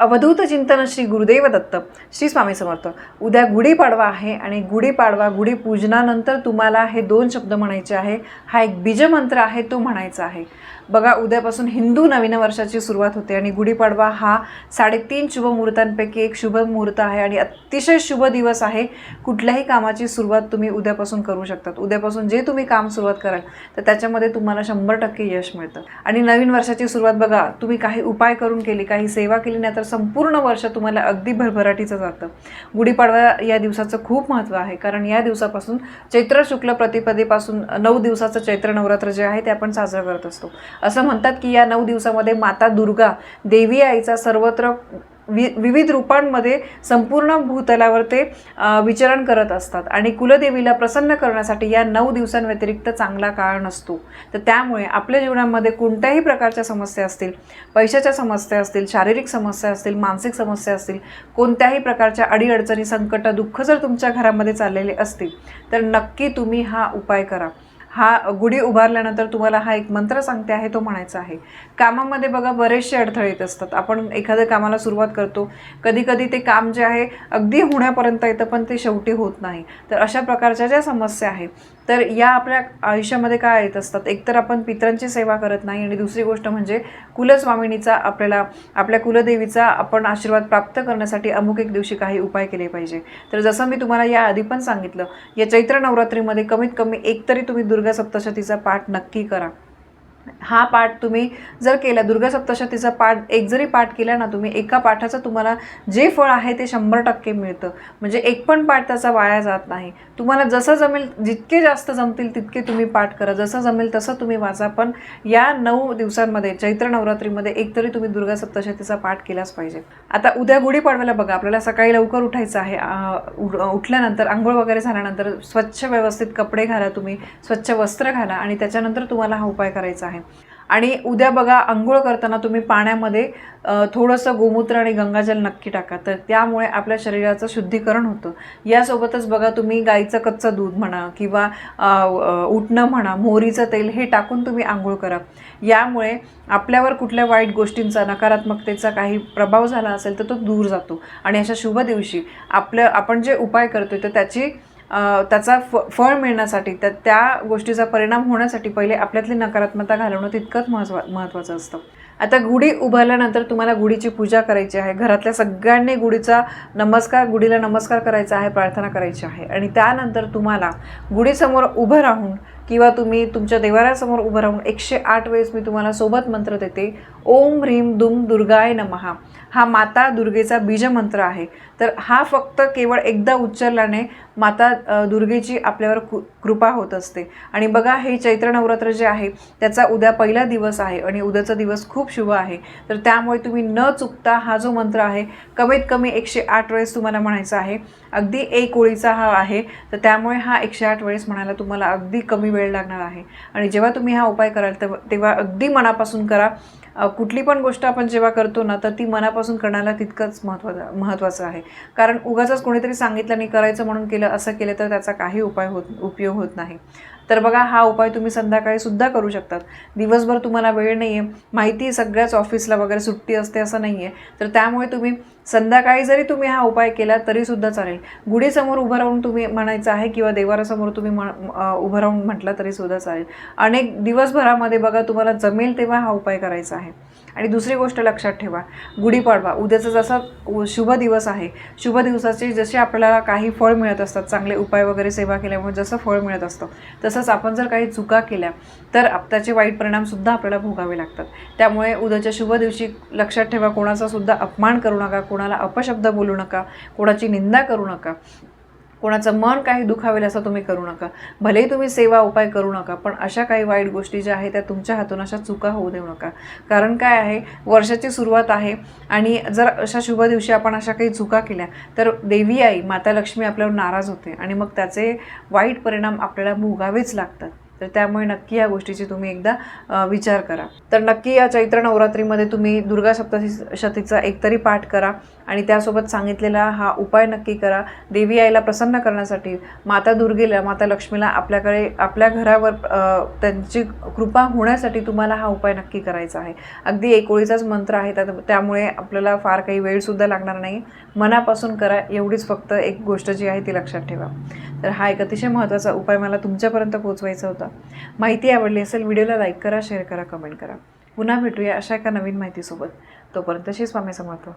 अवधूत चिंतन श्री गुरुदेव दत्त श्री स्वामी समर्थ. उद्या गुढीपाडवा आहे आणि गुढीपाडवा गुढीपूजनानंतर तुम्हाला हे दोन शब्द म्हणायचे आहे. हा एक बीजमंत्र आहे तो म्हणायचा आहे. बघा उद्यापासून हिंदू नवीन वर्षाची सुरुवात होते आणि गुढीपाडवा हा साडेतीन शुभ मुहूर्तांपैकी एक शुभ मुहूर्त आहे आणि अतिशय शुभ दिवस आहे. कुठल्याही कामाची सुरुवात तुम्ही उद्यापासून करू शकतात. उद्यापासून जे तुम्ही काम सुरुवात कराल तर त्याच्यामध्ये तुम्हाला शंभर टक्के यश मिळतं. आणि नवीन वर्षाची सुरुवात बघा तुम्ही काही उपाय करून केली काही सेवा केली नाही तर संपूर्ण वर्ष तुम्हाला अगदी भरभराटीचं जातं. गुढीपाडवा या दिवसाचं खूप महत्त्व आहे. कारण या दिवसापासून चैत्र शुक्ल प्रतिपदेपासून नऊ दिवसाचं चैत्र नवरात्र जे आहे ते आपण साजरं करत असतो. असं म्हणतात की या नऊ दिवसामध्ये माता दुर्गा देवी आईचा सर्वत्र वि विविध रूपांमध्ये संपूर्ण भूतलावर ते विचरण करत असतात. आणि कुलदेवीला प्रसन्न करण्यासाठी या नऊ दिवसांव्यतिरिक्त चांगला काळ नसतो. तर त्यामुळे आपल्या जीवनामध्ये कोणत्याही प्रकारच्या समस्या असतील पैशाच्या समस्या असतील शारीरिक समस्या असतील मानसिक समस्या असतील कोणत्याही प्रकारच्या अडीअडचणी संकट दुःख जर तुमच्या घरामध्ये चाललेले असतील तर नक्की तुम्ही हा उपाय करा. हा गुढी उभारल्यानंतर तुम्हाला हा एक मंत्र सांगते आहे तो म्हणायचा आहे. कामामध्ये बघा बरेचसे अडथळे येत असतात. आपण एखाद्या कामाला सुरुवात करतो. कधी कधी ते काम जे आहे अगदी होण्यापर्यंत येतं पण ते शेवटी होत नाही. तर अशा प्रकारच्या ज्या समस्या आहेत तर या आपल्या आयुष्यामध्ये काय येत असतात? एकतर आपण पितरांची सेवा करत नाही आणि दुसरी गोष्ट म्हणजे कुलस्वामिनीचा आपल्याला आपल्या कुलदेवीचा आपण आशीर्वाद प्राप्त करण्यासाठी अमुक एक दिवशी काही उपाय केले पाहिजे. तर जसं मी तुम्हाला या आधी पण सांगितलं या चैत्र नवरात्रीमध्ये कमीत कमी एक तरी तुम्ही दुर्गा सप्तशतीचा पाठ नक्की करा. हा पाठ तुम्ही जर केला दुर्गा सप्तशतीचा पाठ एक जरी पाठ केला ना तुम्ही एका पाठाचं तुम्हाला जे फळ आहे ते शंभर टक्के मिळतं. म्हणजे एक पण पाठ त्याचा वाया जात नाही. तुम्हाला जसं जमेल जितके जास्त जमतील तितके तुम्ही पाठ करा. जसं जमेल तसं तुम्ही वाचा. पण या नऊ दिवसांमध्ये चैत्र नवरात्रीमध्ये एक तरी तुम्ही दुर्गा सप्तशतीचा पाठ केलाच पाहिजे. आता उद्या गुढीपाडव्याला बघा. आपल्याला सकाळी लवकर उठायचं आहे. उठल्यानंतर आंघोळ वगैरे झाल्यानंतर स्वच्छ व्यवस्थित कपडे घाला तुम्ही. स्वच्छ वस्त्र घाला आणि त्याच्यानंतर तुम्हाला हा उपाय करायचा आहे. आणि उद्या बघा आंघोळ करताना तुम्ही पाण्यामध्ये थोडंसं गोमूत्र आणि गंगाजल नक्की टाका. तर त्यामुळे आपल्या शरीराचं शुद्धीकरण होतं. यासोबतच बघा तुम्ही गाईचं कच्चं दूध म्हणा किंवा उठणं म्हणा मोहरीचं तेल हे टाकून तुम्ही आंघोळ करा. यामुळे आपल्यावर कुठल्या वाईट गोष्टींचा नकारात्मकतेचा काही प्रभाव झाला असेल तर तो दूर जातो. आणि अशा शुभ दिवशी आपलं आपण जे उपाय करतो तर त्याची त्याचा फ फळ मिळण्यासाठी त्या त्या गोष्टीचा परिणाम होण्यासाठी पहिले आपल्यातली नकारात्मकता घालवणं तितकंच महत्वा महत्त्वाचं असतं. आता गुढी उभारल्यानंतर तुम्हाला गुढीची पूजा करायची आहे. घरातल्या सगळ्यांनी गुढीचा नमस्कार गुढीला नमस्कार करायचा आहे प्रार्थना करायची आहे. आणि त्यानंतर तुम्हाला गुढीसमोर उभं राहून किंवा तुम्ही तुमच्या देवाऱ्यासमोर उभं राहून एकशे आठ वेळेस मी तुम्हाला सोबत मंत्र देते. ओम ह्रीम दुम दुर्गाय नमहा. हा माता दुर्गेचा बीजमंत्र आहे. तर हा फक्त केवळ एकदा उच्चारल्याने माता दुर्गेची आपल्यावर कृ कृपा होत असते. आणि बघा हे चैत्र नवरात्र जे आहे त्याचा उद्या पहिला दिवस आहे आणि उद्याचा दिवस खूप शुभ आहे. तर त्यामुळे तुम्ही न चुकता हा जो मंत्र आहे कमीत कमी एकशे आठ वेळेस तुम्हाला म्हणायचा आहे. अगदी एक ओळीचा हा आहे. तर त्यामुळे हा एकशे आठ वेळेस म्हणायला तुम्हाला अगदी कमी वेळ लागणार आहे. आणि जेव्हा तुम्ही हा उपाय कराल तेव्हा तेव्हा अगदी मनापासून करा. कुठली पण गोष्ट आपण जेव्हा करतो ना तर ती मनापासून करण्याला तितकंच महत्त्वाचं महत्त्वाचं आहे. कारण उगाचच कोणीतरी सांगितलं नाही करायचं म्हणून केलं असं केलं तर त्याचा काही उपाय होत उपयोग होत नाही. तर बघा हा उपाय तुम्ही संध्याकाळी सुद्धा करू शकतात. दिवसभर तुम्हाला वेळ नाही आहे माहिती आहे सगळ्याच ऑफिसला वगैरे सुट्टी असते असं नाही आहे तर त्यामुळे तुम्ही संध्याकाळी जरी तुम्ही हा उपाय केला तरीसुद्धा चालेल. गुढीसमोर उभं राहून तुम्ही म्हणायचं आहे किंवा देवारासमोर तुम्ही म्हण उभं राहून म्हटलं तरीसुद्धा चालेल. अनेक दिवसभरामध्ये बघा तुम्हाला जमेल तेव्हा हा उपाय करायचा आहे. आणि दुसरी गोष्ट लक्षात ठेवा गुढीपाडवा उद्याचा जसा उ- शुभ दिवस आहे शुभ दिवसाचे जसे आपल्याला काही फळ मिळत असतात चांगले उपाय वगैरे सेवा केल्यामुळे जसं फळ मिळत असतं तसंच आपण जर काही चुका केल्या तर त्याचे वाईट परिणामसुद्धा आपल्याला भोगावे लागतात. त्यामुळे उद्याच्या शुभ दिवशी लक्षात ठेवा कोणाचा सुद्धा अपमान करू नका कोणाला अपशब्द बोलू नका कोणाची निंदा करू नका कोणाचं मन काही दुखावेल असं तुम्ही करू नका. भलेही तुम्ही सेवा उपाय करू नका पण अशा काही वाईट गोष्टी ज्या आहेत त्या तुमच्या हातून अशा चुका होऊ देऊ नका. कारण काय आहे वर्षाची सुरुवात आहे आणि जर अशा शुभ दिवशी आपण अशा काही चुका केल्या तर देवी आई माता लक्ष्मी आपल्यावर नाराज होते आणि मग त्याचे वाईट परिणाम आपल्याला भोगावेच लागतात. तर त्यामुळे नक्की या गोष्टीची तुम्ही एकदा विचार करा. तर नक्की या चैत्र नवरात्रीमध्ये तुम्ही दुर्गा सप्तशी शतीचा एकतरी पाठ करा आणि त्यासोबत सांगितलेला हा उपाय नक्की करा. देवी आईला प्रसन्न करण्यासाठी माता दुर्गेला माता लक्ष्मीला आपल्याकडे आपल्या घरावर त्यांची कृपा होण्यासाठी तुम्हाला हा उपाय नक्की करायचा आहे. अगदी एक ओळीचाच मंत्र आहे त्यात त्यामुळे आपल्याला फार काही वेळसुद्धा लागणार नाही. मनापासून करा एवढीच फक्त एक गोष्ट जी आहे ती लक्षात ठेवा. तर हा एक अतिशय महत्त्वाचा उपाय मला तुमच्यापर्यंत पोहोचवायचा होता. माहिती आवडली असेल व्हिडिओला लाईक करा शेअर करा कमेंट करा. पुन्हा भेटूया अशा एका नवीन माहितीसोबत. तोपर्यंत श्री स्वामी समर्थ.